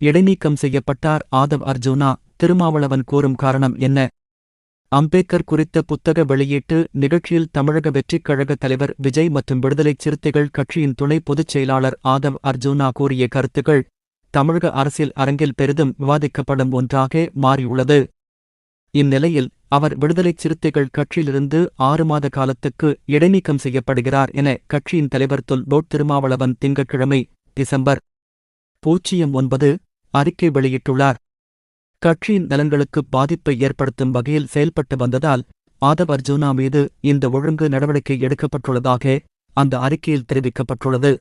இடைநீக்கம் செய்யப்பட்டார். ஆதவ் அர்ஜுனா திருமாவளவன் கூறும் காரணம் என்ன? அம்பேத்கர் குறித்த புத்தக வெளியீட்டு நிகழ்ச்சியில் தமிழக வெற்றிக் கழக தலைவர் விஜய் மற்றும் விடுதலைச் சிறுத்தைகள் கட்சியின் துணை பொதுச் செயலாளர் ஆதவ் அர்ஜுனா கூறிய கருத்துக்கள் தமிழக அரசியல் அரங்கில் பெரிதும் விவாதிக்கப்படும் ஒன்றாக மாறியுள்ளது. இந்நிலையில் அவர் விடுதலைச் சிறுத்தைகள் கட்சியிலிருந்து ஆறு மாத காலத்துக்கு இடைநீக்கம் செய்யப்படுகிறார் என கட்சியின் தலைவர் தொல் போட் திருமாவளவன் திங்கட்கிழமை டிசம்பர் பூஜ்ஜியம் ஒன்பது அறிக்கை வெளியிட்டுள்ளார். கட்சியின் நலன்களுக்கு பாதிப்பை ஏற்படுத்தும் வகையில் செயல்பட்டு வந்ததால் ஆதவ் அர்ஜுனா மீது இந்த ஒழுங்கு நடவடிக்கை எடுக்கப்பட்டுள்ளதாக அந்த அறிக்கையில் தெரிவிக்கப்பட்டுள்ளது.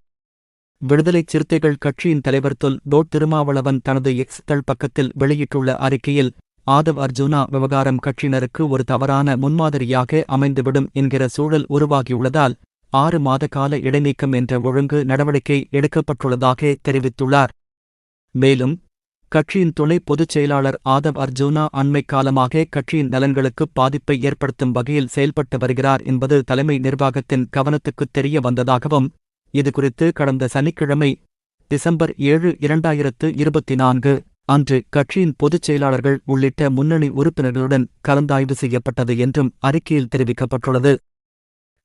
விடுதலைச் சிறுத்தைகள் கட்சியின் தலைவர் தொல் தோ திருமாவளவன் தனது எக்ஸ் தள் பக்கத்தில் வெளியிட்டுள்ள அறிக்கையில் ஆதவ் அர்ஜுனா விவகாரம் கட்சியினருக்கு ஒரு தவறான முன்மாதிரியாக அமைந்துவிடும் என்கிற சூழல் உருவாகியுள்ளதால் ஆறு மாத கால இடைநீக்கம் என்ற ஒழுங்கு நடவடிக்கை எடுக்கப்பட்டுள்ளதாக தெரிவித்துள்ளார். மேலும் கட்சியின் துணை பொதுச் செயலாளர் ஆதவ் அர்ஜுனா அண்மை காலமாக கட்சியின் நலன்களுக்கு பாதிப்பை ஏற்படுத்தும் வகையில் செயல்பட்டு வருகிறார் என்பது தலைமை நிர்வாகத்தின் கவனத்துக்குத் தெரிய வந்ததாகவும் இதுகுறித்து கடந்த சனிக்கிழமை டிசம்பர் ஏழு இரண்டாயிரத்து இருபத்தி நான்கு அன்று கட்சியின் பொதுச் செயலாளர்கள் உள்ளிட்ட முன்னணி உறுப்பினர்களுடன் கலந்தாய்வு செய்யப்பட்டது என்றும் அறிக்கையில் தெரிவிக்கப்பட்டுள்ளது.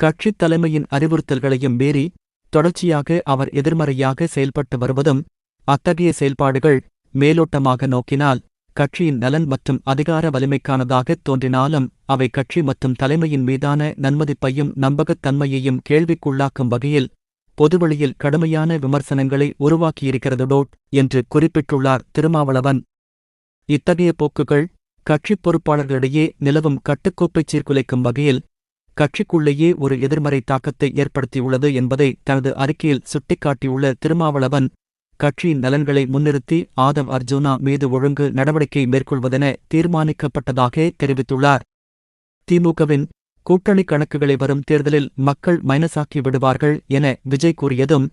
கட்சித் தலைமையின் அறிவுறுத்தல்களையும் மீறி தொடர்ச்சியாக அவர் எதிர்மறையாக செயல்பட்டு வருவதும் அத்தகைய செயல்பாடுகள் மேலோட்டமாக நோக்கினால் கட்சியின் நலன் மற்றும் அதிகார வலிமைக்கானதாகத் தோன்றினாலும் அவை கட்சி மற்றும் தலைமையின் மீதான நன்மதிப்பையும் நம்பகத்தன்மையையும் கேள்விக்குள்ளாக்கும் வகையில் பொதுவெளியில் கடுமையான விமர்சனங்களை உருவாக்கியிருக்கிறதுடோட் என்று குறிப்பிட்டுள்ளார் திருமாவளவன். இத்தகைய போக்குகள் கட்சிப் பொறுப்பாளர்களிடையே நிலவும் கட்டுக்கோப்பைச் சீர்குலைக்கும் வகையில் கட்சிக்குள்ளேயே ஒரு எதிர்மறை தாக்கத்தை ஏற்படுத்தியுள்ளது என்பதை தனது அறிக்கையில் சுட்டிக்காட்டியுள்ள திருமாவளவன் கட்சியின் நலன்களை முன்னிறுத்தி ஆதவ் அர்ஜுனா மீது ஒழுங்கு நடவடிக்கை மேற்கொள்வதென தீர்மானிக்கப்பட்டதாக தெரிவித்துள்ளார். திமுகவின் கூட்டணி கணக்குகளை வரும் தேர்தலில் மக்கள் மைனஸாக்கி விடுவார்கள் என விஜய் கூறியதும்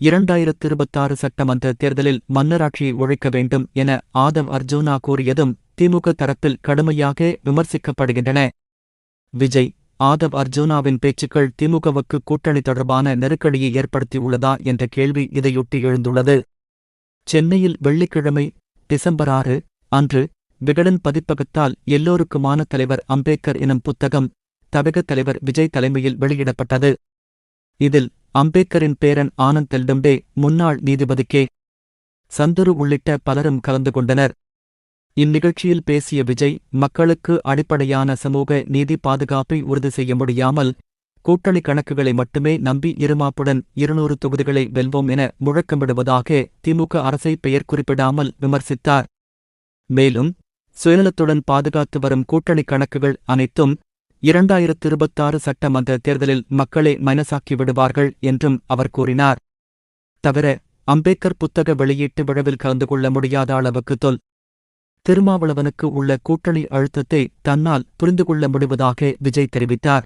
இரண்டாயிரத்து இருபத்தாறு சட்டமன்ற தேர்தலில் மன்னராட்சியை ஒழிக்க வேண்டும் என ஆதவ் அர்ஜுனா கூறியதும் திமுக தரப்பில் கடுமையாக விமர்சிக்கப்படுகின்றன. விஜய் ஆதவ் அர்ஜுனாவின் பேச்சுக்கள் திமுகவுக்கு கூட்டணி தொடர்பான நெருக்கடியை ஏற்படுத்தியுள்ளதா என்ற கேள்வி இதையொட்டி எழுந்துள்ளது. சென்னையில் வெள்ளிக்கிழமை டிசம்பர் ஆறு அன்று விகடன் பதிப்பகத்தால் எல்லோருக்குமான தலைவர் அம்பேத்கர் எனும் புத்தகம் தவக தலைவர் விஜய் தலைமையில் வெளியிடப்பட்டது. இதில் அம்பேத்கரின் பேரன் ஆனந்த் தெல்டும்பே முன்னாள் நீதிபதி கே. சந்துரு உள்ளிட்ட பலரும் கலந்து கொண்டனர். இந்நிகழ்ச்சியில் பேசிய விஜய் மக்களுக்கு அடிப்படையான சமூக நீதி பாதுகாப்பை உறுதி செய்ய முடியாமல் கூட்டணி கணக்குகளை மட்டுமே நம்பி இருமாப்புடன் இருநூறு தொகுதிகளை வெல்வோம் என முழக்கமிடுவதாக திமுக அரசை பெயர் குறிப்பிடாமல் விமர்சித்தார். மேலும் சுயநலத்துடன் பாதுகாத்து வரும் கூட்டணி கணக்குகள் அனைத்தும் இரண்டாயிரத்து இருபத்தாறு சட்டமன்ற தேர்தலில் மக்களை மைனஸாக்கி விடுவார்கள் என்றும் அவர் கூறினார். தவிர அம்பேத்கர் புத்தக வெளியீட்டு விழாவில் கலந்து கொள்ள முடியாத அளவுக்கு தொல். திருமாவளவனுக்கு உள்ள கூட்டணி அழுத்தத்தை தன்னால் புரிந்து கொள்ள முடிவதாக விஜய் தெரிவித்தார்.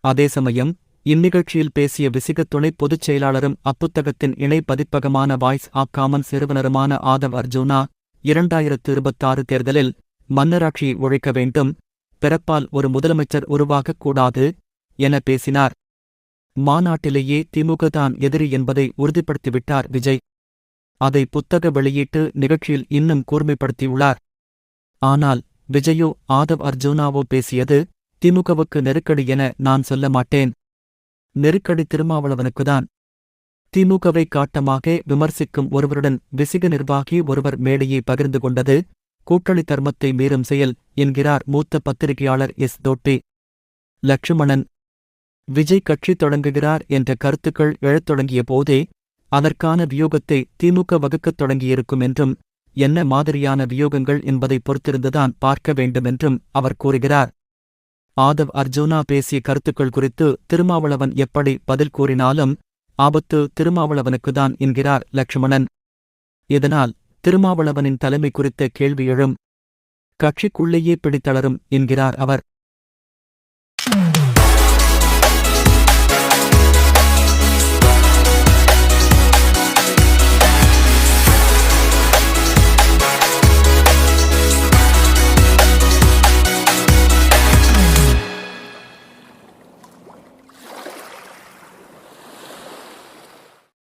அதே சமயம் இந்நிகழ்ச்சியில் பேசிய விசிக துணை பொதுச் செயலாளரும் அப்புத்தகத்தின் இணை பதிப்பகமான வாய்ஸ் ஆப் காமன்ஸ் நிறுவனருமான ஆதவ் அர்ஜுனா இரண்டாயிரத்து இருபத்தாறு தேர்தலில் மன்னராட்சியை ஒழிக்க வேண்டும் பிறப்பால் ஒரு முதலமைச்சர் உருவாகக் கூடாது என பேசினார். மாநாட்டிலேயே திமுக தான் எதிரி என்பதை உறுதிப்படுத்திவிட்டார் விஜய். அதை புத்தக வெளியீட்டு நிகழ்ச்சியில் இன்னும் கூர்மைப்படுத்தியுள்ளார். ஆனால் விஜயோ ஆதவ் அர்ஜுனாவோ பேசியது திமுகவுக்கு நெருக்கடி என நான் சொல்ல மாட்டேன். நெருக்கடி திருமாவளவனுக்குதான். திமுகவை காட்டமாக விமர்சிக்கும் ஒருவருடன் விசிக நிர்வாகி ஒருவர் மேடையை பகிர்ந்து கொண்டது கூட்டணி தர்மத்தை மீறும் செயல் என்கிறார் மூத்த பத்திரிகையாளர் எஸ். தோட்டி. லட்சுமணன். விஜய் கட்சி தொடங்குகிறார் என்ற கருத்துக்கள் எழத் தொடங்கிய போதே அதற்கான வியூகத்தை திமுக வகுக்கத் தொடங்கியிருக்கும் என்றும் என்ன மாதிரியான வியூகங்கள் என்பதை பொறுத்திருந்துதான் பார்க்க வேண்டுமென்றும் அவர் கூறுகிறார். ஆதவ் அர்ஜுனா பேசிய கருத்துக்கள் குறித்து திருமாவளவன் எப்படி பதில் கூறினாலும் ஆபத்து திருமாவளவனுக்குதான் என்கிறார் லட்சுமணன் இதனால் திருமாவளவனின் தலைமை குறித்த கேள்வி எழும். கட்சிக்குள்ளேயே பிடித்தளரும் என்கிறார் அவர்.